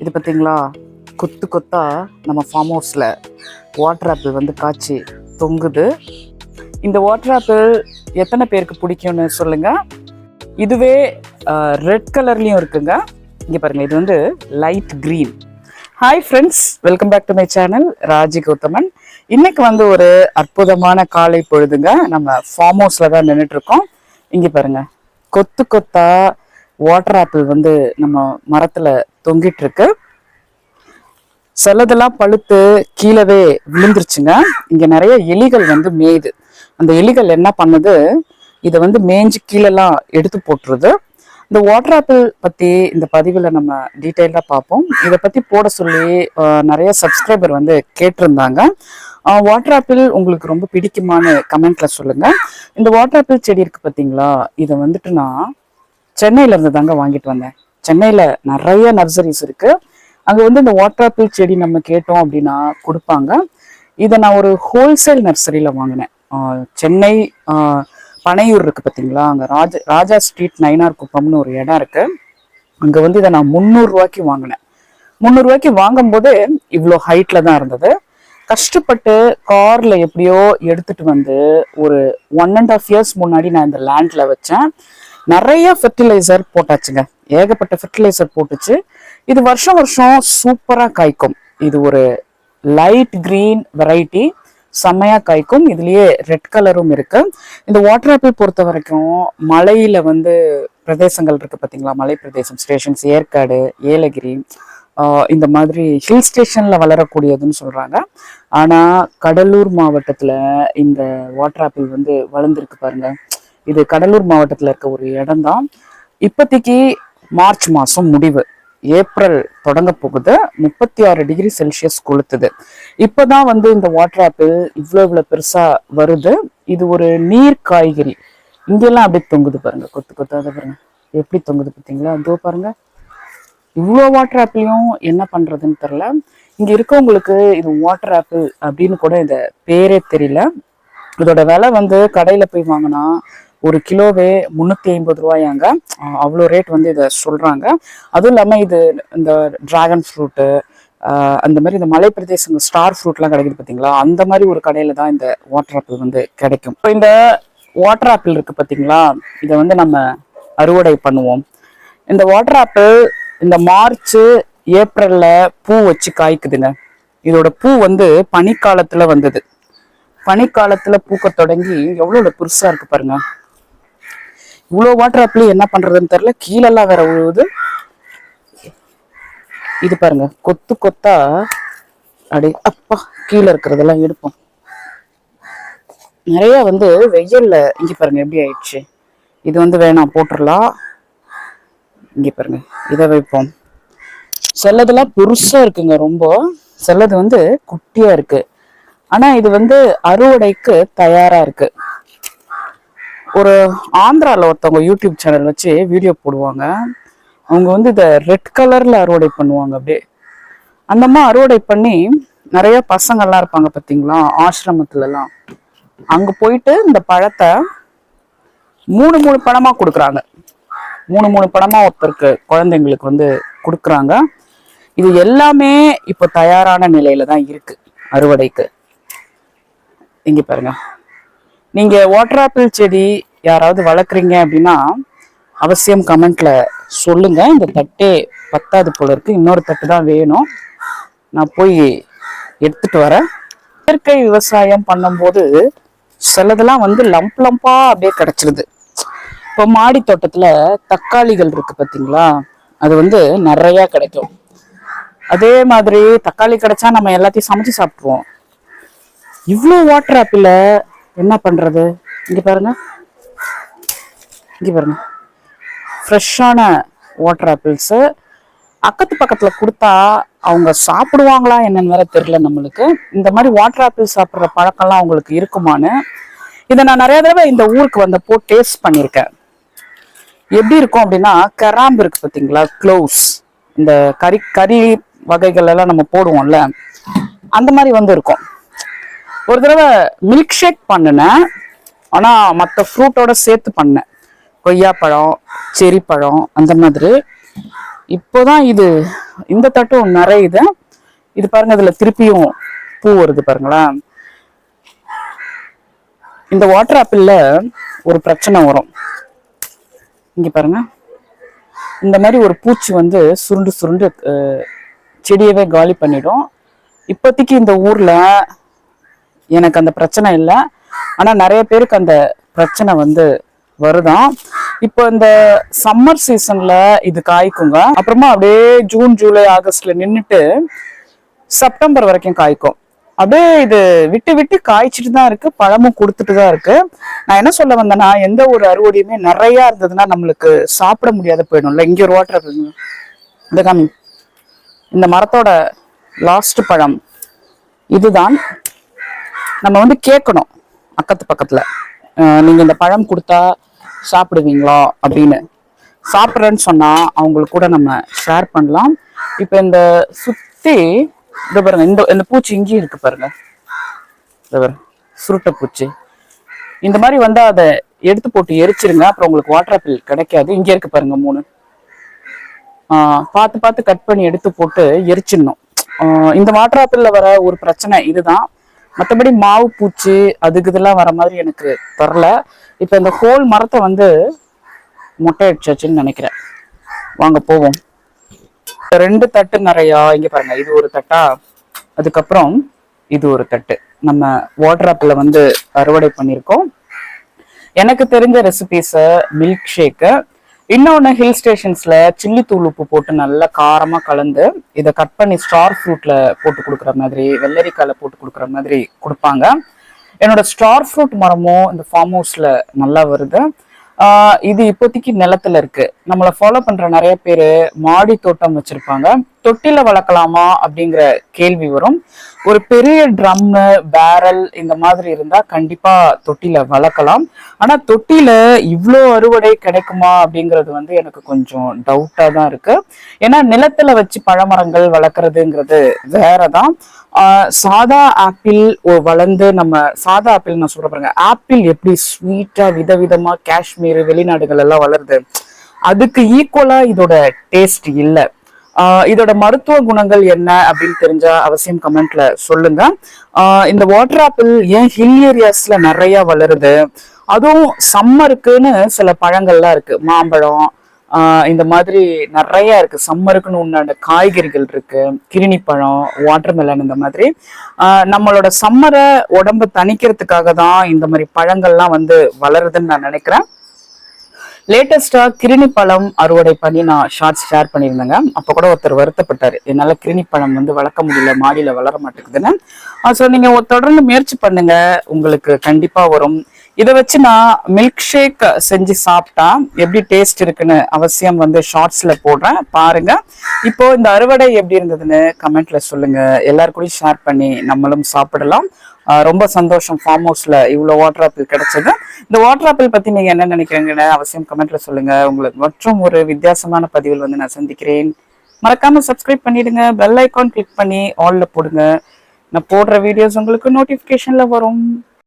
இது பார்த்தீங்களா கொத்து கொத்தா நம்ம ஃபார்ம் ஹவுஸில் வாட்டர் ஆப்பிள் வந்து காய்ச்சி தொங்குது. இந்த வாட்டர் ஆப்பிள் எத்தனை பேருக்கு பிடிக்கும்னு சொல்லுங்கள் இதுவே ரெட் கலர்லேயும் இருக்குங்க. இங்கே பாருங்கள் இது வந்து light green hi friends welcome back to my channel Raji Gauthaman. இன்னைக்கு வந்து ஒரு அற்புதமான காலை பொழுதுங்க. நம்ம ஃபார்ம் ஹவுஸில் தான் நின்றுட்டுருக்கோம் இங்கே பாருங்க கொத்து கொத்தா வாட்டர் ஆப்பிள் வந்து நம்ம மரத்தில் தொங்கிட்டு இருக்கு சிலதெல்லாம் பழுத்து கீழவே விழுந்துருச்சுங்க. இங்க நிறைய எலிகள் வந்து மேயுது. அந்த எலிகள் என்ன பண்ணுது? இதை வந்து மேய்ஞ்சு கீழெல்லாம் எடுத்து போட்டுருது. இந்த வாட்டர் ஆப்பிள் பத்தி இந்த பதிவில் நம்ம டீட்டெயிலாக பார்ப்போம். இதை பத்தி போட சொல்லி நிறைய சப்ஸ்கிரைபர் வந்து கேட்டிருந்தாங்க. வாட்டர் ஆப்பிள் உங்களுக்கு ரொம்ப பிடிக்குமான்னு கமெண்ட்ல சொல்லுங்க. இந்த வாட்டர் ஆப்பிள் செடி இருக்கு பார்த்தீங்களா இதை வந்துட்டு நான் சென்னையில இருந்து தாங்க வாங்கிட்டு வந்தேன். சென்னையில் நிறைய நர்சரிஸ் இருக்குது அங்கே வந்து இந்த வாட்டர் ஆப்பிள் செடி நம்ம கேட்டோம் அப்படின்னா கொடுப்பாங்க. இதை நான் ஒரு ஹோல்சேல் நர்சரியில் வாங்கினேன். சென்னை பனையூர் இருக்குது பார்த்தீங்களா அங்கே ராஜா ராஜா ஸ்ட்ரீட் நைனார் குப்பம்னு ஒரு இடம் இருக்குது அங்கே வந்து இதை நான் முந்நூறுரூவாய்க்கு வாங்கினேன். முந்நூறுரூவாய்க்கு வாங்கும்போது இவ்வளோ ஹைட்டில் தான் இருந்தது. கஷ்டப்பட்டு காரில் எப்படியோ எடுத்துட்டு வந்து ஒரு ஒன் அண்ட் ஆஃப் இயர்ஸ் முன்னாடி நான் இந்த லேண்டில் வச்சேன். நிறைய ஃபெர்டிலைசர் போட்டாச்சுங்க. ஏகப்பட்ட ஃபெர்டிலைசர் போட்டுச்சு. இது வருஷம் வருஷம் சூப்பராக காய்க்கும். இது ஒரு லைட் கிரீன் வெரைட்டி செம்மையாக காய்க்கும். இதுலேயே ரெட் கலரும் இருக்குது இந்த வாட்டர் ஆப்பிள் பொறுத்த வரைக்கும் மலையில் வந்து பிரதேசங்கள் இருக்குது பார்த்தீங்களா மலை பிரதேசம் ஸ்டேஷன்ஸ் ஏற்காடு ஏலகிரி இந்த மாதிரி ஹில் ஸ்டேஷனில் வளரக்கூடியதுன்னு சொல்கிறாங்க ஆனால் கடலூர் மாவட்டத்தில் இந்த வாட்டர் ஆப்பிள் வந்து வளர்ந்துருக்கு பாருங்கள் இது கடலூர் மாவட்டத்தில் இருக்க ஒரு இடம்தான். இப்போதைக்கு மார்ச் மாதம் முடிவு. ஏப்ரல் தொடங்க போகுது. முப்பத்தி ஆறு டிகிரி செல்சியஸ் கொளுத்துது. இப்போதான் வந்து இந்த வாட்டர் ஆப்பிள் இவ்வளோ இவ்வளோ பெருசாக வருது. இது ஒரு நீர் காய்கறி. இங்கெல்லாம் அப்படியே தொங்குது பாருங்க. கொத்து கொத்தாக பாருங்க. எப்படி தொங்குது பார்த்தீங்களா? அதோ பாருங்க. இவ்வளோ வாட்டர் ஆப்பிளையும் என்ன பண்ணுறதுன்னு தெரில இங்கே இருக்கவங்களுக்கு இது வாட்டர் ஆப்பிள் அப்படின்னு கூட இந்த பேரே தெரியல. இதோட விலை வந்து கடையில் போய் வாங்கினா ஒரு கிலோவே முந்நூற்றி ஐம்பது ரூபாயாங்க. அவ்வளோ ரேட் வந்து இதை சொல்கிறாங்க அதுவும் இல்லாமல் இது இந்த ட்ராகன் ஃப்ரூட்டு அந்த மாதிரி இந்த மலை பிரதேசங்கள் ஸ்டார் ஃப்ரூட்லாம் கிடைக்குது பார்த்தீங்களா அந்த மாதிரி ஒரு கடையில் தான் இந்த வாட்டர் ஆப்பிள் வந்து கிடைக்கும். இப்போ இந்த வாட்டர் ஆப்பிள் இருக்குது பார்த்தீங்களா இதை வந்து நம்ம அறுவடை பண்ணுவோம். இந்த வாட்டர் ஆப்பிள் இந்த மார்ச் ஏப்ரலில் பூ வச்சு காய்க்குதுங்க. இதோட பூ வந்து பனிக்காலத்தில் வந்தது. பனிக்காலத்தில் பூக்க தொடங்கி எவ்வளோ புதுசாக இருக்குது பாருங்கள் இவ்வளோ வாட்டர் அப்ளை என்ன பண்றதுன்னு தெரியல. கீழெல்லாம் வேற உழுவுது இது பாருங்க. கொத்து கொத்தா அப்படி அப்பா கீழே இருக்கிறதெல்லாம் எடுப்போம் நிறைய வந்து வெயில்ல இங்க பாருங்க எப்படி ஆயிடுச்சு. இது வந்து வேணாம் போட்டுடலாம் இங்க பாருங்க இதை வைப்போம். சிலதெல்லாம் பெருசா இருக்குங்க ரொம்ப. சிலது வந்து குட்டியா இருக்கு. ஆனா இது வந்து அறுவடைக்கு தயாரா இருக்கு. ஒரு ஆந்திராவில் ஒருத்தவங்க யூடியூப் சேனல் வச்சு வீடியோ போடுவாங்க. அவங்க வந்து இதை ரெட் கலரில் அறுவடை பண்ணுவாங்க அப்படியே. அந்தம்மா அறுவடை பண்ணி நிறைய பசங்கள்லாம் இருப்பாங்க பார்த்தீங்களா ஆசிரமத்துலலாம். அங்கே போயிட்டு இந்த பழத்தை மூணு மூணு பழமாக கொடுக்குறாங்க. மூணு மூணு பழமாக ஒருத்தருக்கு குழந்தைங்களுக்கு வந்து கொடுக்குறாங்க. இது எல்லாமே இப்போ தயாரான நிலையில தான் இருக்கு அறுவடைக்கு. இங்கே பாருங்க. நீங்க வாட்டர் ஆப்பிள் செடி யாராவது வளர்க்குறீங்க அப்படின்னா அவசியம் கமெண்ட்ல சொல்லுங்க. இந்த தட்டே பத்தாது போல இருக்கு. இன்னொரு தட்டு தான் வேணும். நான் போய் எடுத்துட்டு வரேன். இயற்கை விவசாயம் பண்ணும்போது சிலதெல்லாம் வந்து லம்ப் லம்பா அப்படியே கிடைச்சிருது. இப்போ மாடி தோட்டத்துல தக்காளிகள் இருக்கு பார்த்தீங்களா அது வந்து நிறைய கிடைக்கும். அதே மாதிரி தக்காளி கிடைச்சா நம்ம எல்லாத்தையும் சமைச்சு சாப்பிட்ருவோம் இவ்வளோ வாட்டர் ஆப்பிள என்ன பண்ணுறது இங்கே பாருங்க. இங்கே பாருங்க. ஃப்ரெஷ்ஷான வாட்டர் ஆப்பிள்ஸு அக்கத்து பக்கத்தில் கொடுத்தா அவங்க சாப்பிடுவாங்களா என்னன்னு வேற தெரியல நம்மளுக்கு. இந்த மாதிரி வாட்டர் ஆப்பிள் சாப்பிட்ற பழக்கம்லாம் அவங்களுக்கு இருக்குமான்னு இதை நான் நிறைய தடவை இந்த ஊருக்கு வந்தப்போ டேஸ்ட் பண்ணியிருக்கேன். எப்படி இருக்கும் அப்படின்னா கராம்பு இருக்கு பார்த்தீங்களா? க்ளோஸ் இந்த கறி கறி வகைகள் எல்லாம் நம்ம போடுவோம்ல அந்த மாதிரி வந்து இருக்கும். ஒரு தடவை மில்க் ஷேக் பண்ணினேன். ஆனால் மற்ற ஃப்ரூட்டோட சேர்த்து பண்ணேன். கொய்யாப்பழம் செரி பழம் அந்த மாதிரி. இப்போதான் இது இந்த தட்டும் நிறையுது. இது பாருங்க இதில் திருப்பியும் பூ வருது பாருங்களேன். இந்த வாட்டர் ஆப்பிளில் ஒரு பிரச்சனை வரும். இங்கே பாருங்க. இந்த மாதிரி ஒரு பூச்சி வந்து சுருண்டு சுருண்டு செடியவே காலி பண்ணிடும். இப்போதைக்கு இந்த ஊரில் எனக்கு அந்த பிரச்சனை இல்லை. ஆனால் நிறைய பேருக்கு அந்த பிரச்சனை வந்து வருதான் இப்போ இந்த சம்மர் சீசன்ல இது காய்க்குங்க. அப்புறமா அப்படியே ஜூன் ஜூலை ஆகஸ்ட்ல நின்றுட்டு செப்டம்பர் வரைக்கும் காய்க்கும். அப்படியே இது விட்டு விட்டு காய்ச்சிட்டு தான் இருக்கு. பழமும் கொடுத்துட்டு தான் இருக்கு. நான் என்ன சொல்ல வந்தேன்னா எந்த ஒரு அறுவடையுமே நிறைய இருந்ததுன்னா நம்மளுக்கு சாப்பிட முடியாத போயிடும்ல இங்கே ஒரு வாட்டர் இந்த காமி இந்த மரத்தோட லாஸ்ட் பழம். இதுதான். நம்ம வந்து கேட்கணும் அக்கத்து பக்கத்துல. நீங்க இந்த பழம் கொடுத்தா சாப்பிடுவீங்களா அப்படின்னு. சாப்பிட்றேன்னு சொன்னா அவங்களுக்கு கூட நம்ம ஷேர் பண்ணலாம். இப்போ இந்த சுத்தி இந்த பாருங்க இந்த இந்த பூச்சி இங்கேயும் இருக்கு பாருங்க. இந்த பாருங்க சுருட்டை பூச்சி. இந்த மாதிரி வந்து அதை எடுத்து போட்டு எரிச்சிருங்க. அப்புறம் உங்களுக்கு வாட்டர் ஆப்பிள் கிடைக்காது. இங்கே இருக்கு பாருங்க மூணு. பார்த்து பார்த்து கட் பண்ணி எடுத்து போட்டு எரிச்சிடணும். இந்த வாட்டர் ஆப்பிளில் வர ஒரு பிரச்சனை இதுதான். மற்றபடி மாவு பூச்சி அதுக்கு இதெல்லாம் வர மாதிரி எனக்கு தெரில இப்போ இந்த ஹோல் மரத்தை வந்து முட்டையடிச்சாச்சுன்னு நினைக்கிறேன். வாங்க போவோம். ரெண்டு தட்டு நிறையா இங்க பாருங்க இது ஒரு தட்டா? அதுக்கப்புறம் இது ஒரு தட்டு. நம்ம வாட்டர் வந்து அறுவடை பண்ணியிருக்கோம். எனக்கு தெரிஞ்ச ரெசிபிஸ மில்க் ஷேக்கை இன்னொன்று ஹில் ஸ்டேஷன்ஸில் சில்லி தூள் உப்பு போட்டு நல்லா காரமாக கலந்து இதை கட் பண்ணி ஸ்டார் ஃப்ரூட்டில் போட்டு கொடுக்குற மாதிரி வெள்ளரிக்காயில போட்டு கொடுக்குற மாதிரி கொடுப்பாங்க. என்னோட ஸ்டார் ஃப்ரூட் மரமும் இந்த ஃபார்ம் ஹவுஸில் நல்லா வருது. இது இப்போதைக்கு நிலத்துல இருக்குது நம்மளை ஃபாலோ பண்ணுற நிறைய பேர் மாடி தோட்டம் வச்சுருப்பாங்க. தொட்டில வளர்க்கலாமா அப்படிங்கிற கேள்வி வரும். ஒரு பெரிய ட்ரம்மு பேரல் இந்த மாதிரி இருந்தா கண்டிப்பா தொட்டில வளர்க்கலாம். ஆனா தொட்டில இவ்வளோ அறுவடை கிடைக்குமா அப்படிங்கிறது வந்து எனக்கு கொஞ்சம் டவுட்டா தான் இருக்கு. ஏன்னா நிலத்துல வச்சு பழமரங்கள் வளர்க்குறதுங்கிறது வேறதான். சாதா ஆப்பிள் வளர்ந்து நம்ம சாதா ஆப்பிள் நான் சொல்ற பாருங்க. ஆப்பிள் எப்படி ஸ்வீட்டா விதவிதமா காஷ்மீர் வெளிநாடுகள் எல்லாம் வளருது. அதுக்கு ஈக்குவலா இதோட டேஸ்ட் இல்லை. இதோட மருத்துவ குணங்கள் என்ன அப்படின்னு தெரிஞ்சா அவசியம் கமெண்ட்ல சொல்லுங்க. இந்த வாட்டர் ஆப்பிள் ஏன் ஹில் ஏரியாஸ்ல நிறைய வளருது? அதுவும் சம்மருக்குன்னு சில பழங்கள்லாம் இருக்கு. மாம்பழம் ஆஹ் இந்த மாதிரி நிறைய இருக்கு. சம்மருக்குன்னு உண்டான காய்கறிகள் இருக்கு. கிருணிப்பழம் பழம் வாட்டர்மெலன் இந்த மாதிரி. நம்மளோட சம்மரை உடம்ப தணிக்கிறதுக்காக தான் இந்த மாதிரி பழங்கள்லாம் வந்து வளருதுன்னு நான் நினைக்கிறேன். லேட்டஸ்டா கிருணி பழம் அறுவடை பண்ணி நான் ஷார்ட்ஸ் ஷேர் பண்ணியிருந்தேங்க. அப்போ கூட ஒருத்தர் வருத்தப்பட்டார். என்னால் கிருணி பழம் வந்து வளர்க்க முடியல மாடியில வளர மாட்டேங்குதுன்னு. ஸோ நீங்கள் தொடர்ந்து முயற்சி பண்ணுங்க. உங்களுக்கு கண்டிப்பாக வரும். இதை வச்சு நான் மில்க் ஷேக் செஞ்சு சாப்பிட்டா எப்படி டேஸ்ட் இருக்குன்னு அவசியம் வந்து ஷார்ட்ஸ்ல போடுறேன். பாருங்க. இப்போ இந்த அறுவடை எப்படி இருந்ததுன்னு கமெண்ட்ல சொல்லுங்க. எல்லாருக்கூடையும் கூடயும் ஷேர் பண்ணி நம்மளும் சாப்பிடலாம். ரொம்ப சந்தோஷம் ஃபார்ம் ஹவுஸ்ல இவ்வளோ வாட்டர் ஆப்பிள் கிடைச்சது இந்த வாட்டர் ஆப்பிள் பத்தி நீங்க என்ன நினைக்கிறீங்கன்னு அவசியம் கமெண்ட்ல சொல்லுங்க. உங்களுக்கு மற்றும் ஒரு வித்தியாசமான பதிவில் வந்து நான் சந்திக்கிறேன். மறக்காம சப்ஸ்கிரைப் பண்ணிடுங்க. பெல் ஐக்கான் கிளிக் பண்ணி ஆல்ல போடுங்க. நான் போடுற வீடியோஸ் உங்களுக்கு நோட்டிஃபிகேஷன்ல வரும்.